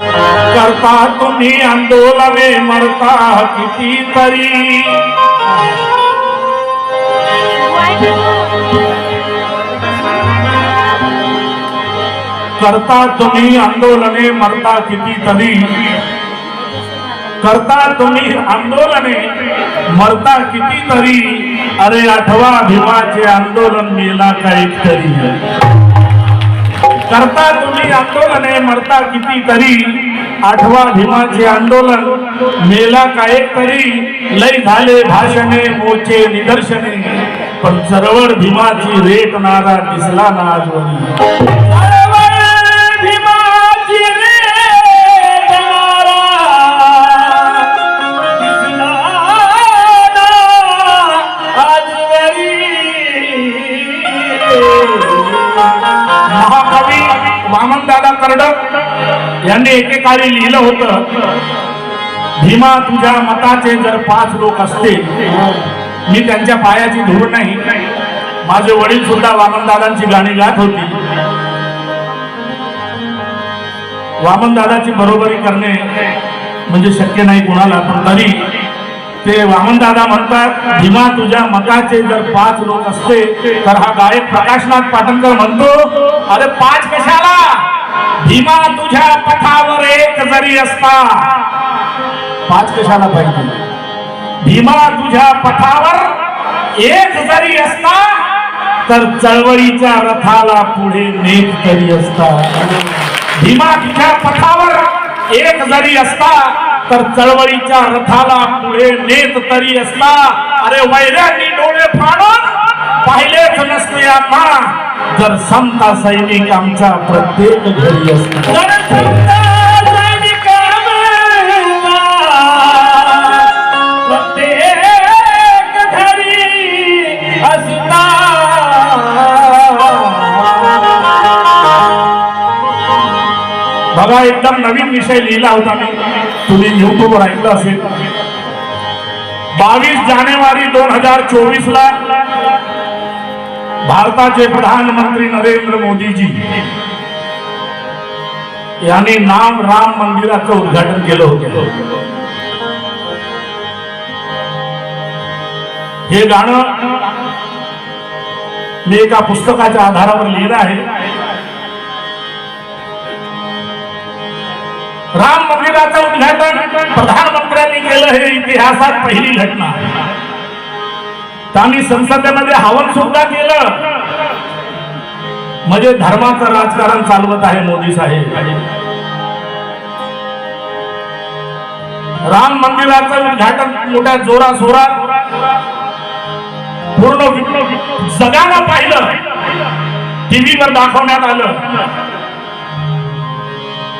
करता तुम्ही आंदोलने मरता किती तरी. करता तुम्ही आंदोलने मरता किती तरी. करता तुम्ही आंदोलने मरता किती तरी. अरे आठवा भीमाचे आंदोलन मेला का एक तरी. करता तुम्ही आंदोलने मरता किती तरी आठवा भीमाचे आंदोलन मेला काय तरी लय झाले भाषणे मोचे निदर्शने. पण चळवळ भीमाची रेट नारा दिसला ना आजवरी. यांनी एकेकाळी लिहिलं होतं भीमा तुझ्या मताचे जर पाच लोक असते मी त्यांच्या पायाची धूळ नाही. माझे वडील सुद्धा वामनदादांची गाणी गात होती. वामनदादाची बरोबरी करणे म्हणजे शक्य नाही कुणाला पण तरी ते वामनदादा म्हणतात भीमा तुझ्या मताचे जर पाच लोक असते तर हा गायक प्रकाशनाथ पाटणकर म्हणतो अरे पाच कशाला? भीमा तुझ्या पथावर एक जरी असता पाच कशाला पाहिजे? भीमा तुझ्या पथावर एक जरी असता तर चळवळीच्या रथाला पुढे नेत तरी असता. भीमा तुझ्या पथावर एक जरी असता तर चळवळीच्या रथाला पुढे नेत तरी असता. अरे वैऱ्यांनी डोळे फाडून पाहिलेच नसते आता. जर समता सैनिक आमच्या प्रत्येक घरी असता. बघा एकदम नवीन विषय लिहिला होता मी. तुम्ही युट्यूबवर ऐकलं असेल. बावीस जानेवारी दोन हजार चोवीस ला भारताचे प्रधानमंत्री नरेंद्र मोदीजी यांनी नाम राम मंदिराचं उद्घाटन केलं होतं. हे गाणं मी एका पुस्तकाच्या आधारावर लिहिलं आहे. राम मंदिराचं उद्घाटन प्रधानमंत्र्यांनी केलं हे इतिहासात पहिली घटना. त्यांनी संसदेमध्ये हवन सुद्धा केलं. म्हणजे धर्माचं राजकारण चालवत आहे मोदी साहेब. राम मंदिराचं उद्घाटन मोठ्या जोरा जोरात पूर्ण वि- जगानं पाहिलं. टीव्हीवर दाखवण्यात आलं.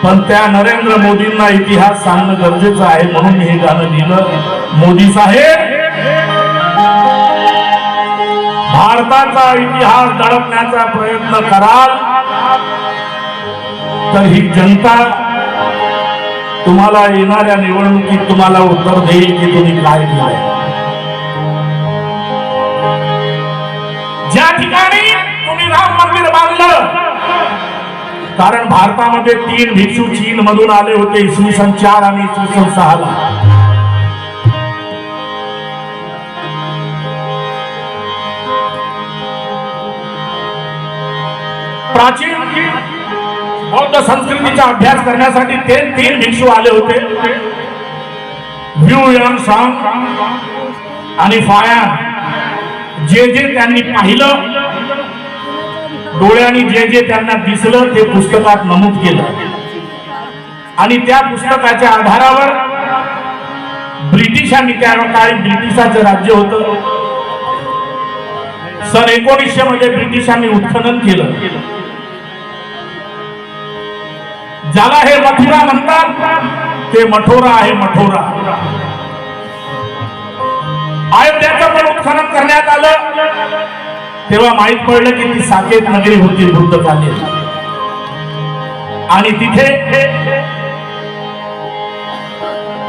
पण त्या नरेंद्र मोदींना इतिहास सांगणं गरजेचं आहे म्हणून मी हे गाणं लिहिलं. मोदी साहेब भारताचा इतिहास दडपण्याचा प्रयत्न कराल तर ही जनता तुम्हाला येणाऱ्या निवडणुकीत तुम्हाला उत्तर देईल की तुम्ही काय केलंय. ज्या ठिकाणी तुम्ही राम मंदिर बांधलं कारण भारतामध्ये तीन भिक्षू चीन मधून आले होते इसवी सन चार आणि इसवी सन सहाला. प्राचीन बौद्ध संस्कृतीचा अभ्यास करण्यासाठी ते तीन भिक्षू आले होते. सांग आणि फायान जे जे त्यांनी पाहिलं डोळ्यांनी जे जे त्यांना दिसलं ते पुस्तकात नमूद केलं. आणि त्या पुस्तकाच्या आधारावर ब्रिटिशांनी त्या काळी ब्रिटिशाचं राज्य होतं. सन एकोणीसशे मध्ये ब्रिटिशांनी उत्खनन केलं. ज्याला हे मथुरा म्हणतात ते मठोरा आहे मठोरा अयोध्याचं पण उत्खनन करण्यात आलं. तेव्हा माहीत पडलं की ती साकेत नगरी होती बुद्धकाली आणि तिथे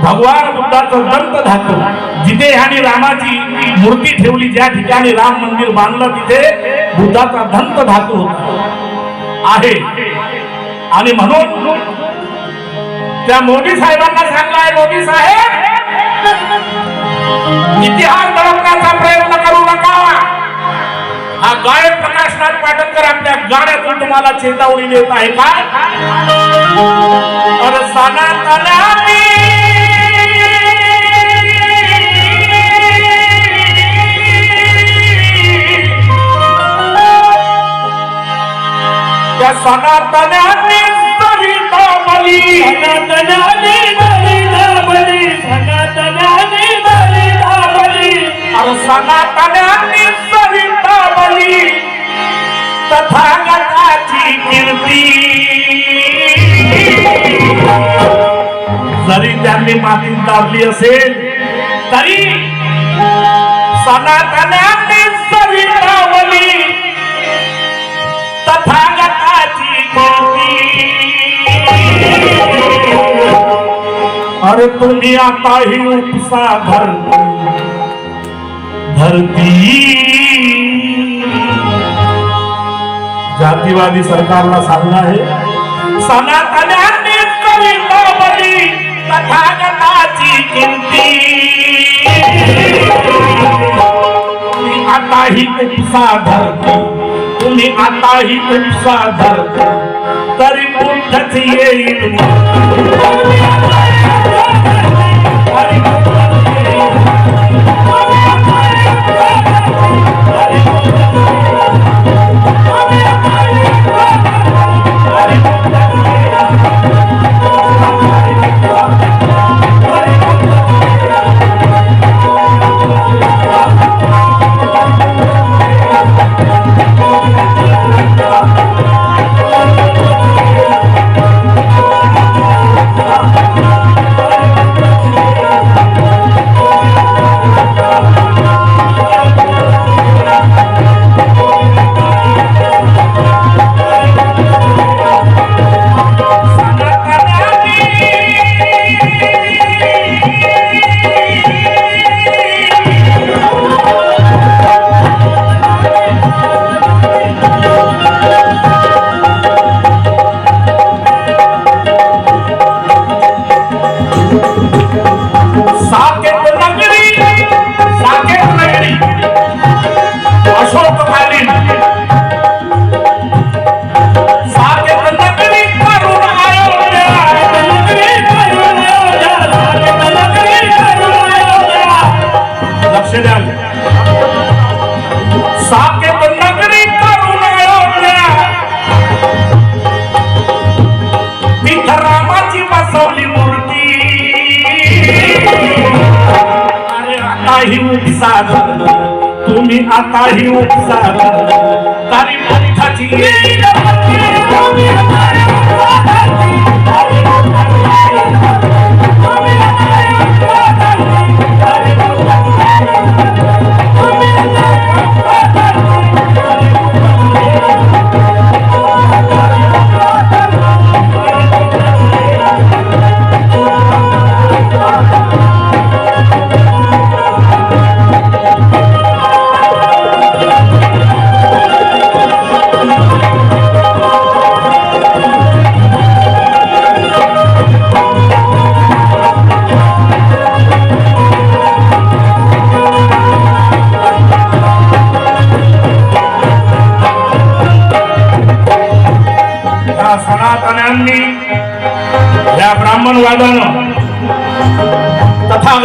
भगवान बुद्धाचं दंत धातू जिथे ह्यानी रामाची मूर्ती ठेवली ज्या ठिकाणी राम मंदिर बांधलं तिथे बुद्धाचा दंत धातू आहे. आणि म्हणून त्या मोदी साहेबांना सांगलाय मोदी साहेब इतिहास दडपण्याचा प्रयत्न करू नका. हा गायक प्रकाशनाथ पाटणकर आपल्या गाण्यातून तुम्हाला चेतावणी देत आहे काय अरे सनातनाने त्या सविता बली तथागताची कीर्ती जरी त्यांनी मातीत दाबली असेल तरी सनातनाने तुम्ही आता ही उपसा धरती धरती? जातीवादी सरकारला सांगणं आहे. सनातन्यांनी कविता बली तथागताची किंमती तुम्ही आता ही उपसा धरती तुम्ही आता ही उपसा धरती तरी पुढच येईल. आता तुम्ही आता ही उपसा तरी पंथाची येईल.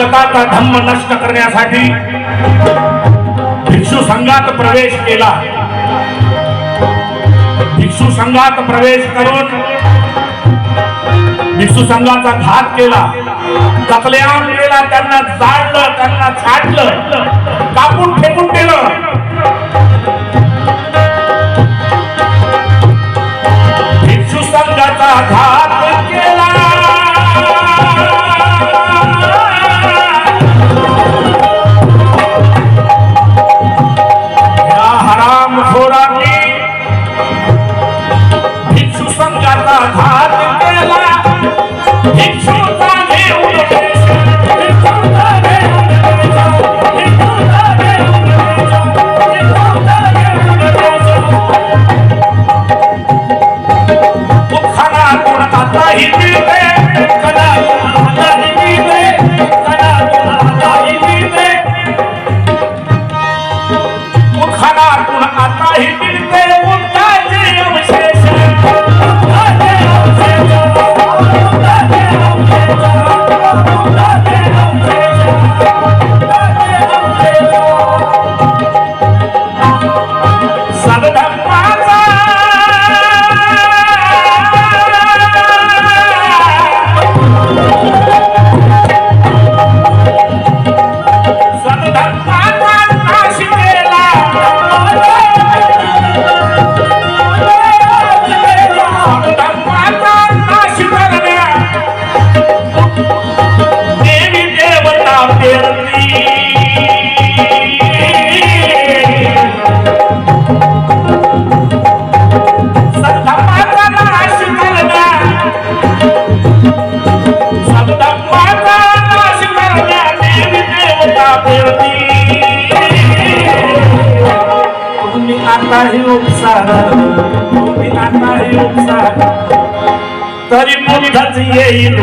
तथागताचा धम्म नष्ट करण्यासाठी भिक्षू संघात प्रवेश केला. भिक्षू संघात प्रवेश करून भिक्षू संघाचा घात केला. कतलेआम केला त्यांना जाळलं त्यांना छाटलं कापून फेकून दिलं. भिक्षू संघाचा घात तुम्ही आता हे उपसार तुम्ही आता हे उपसार तरी बुद्धच येईल.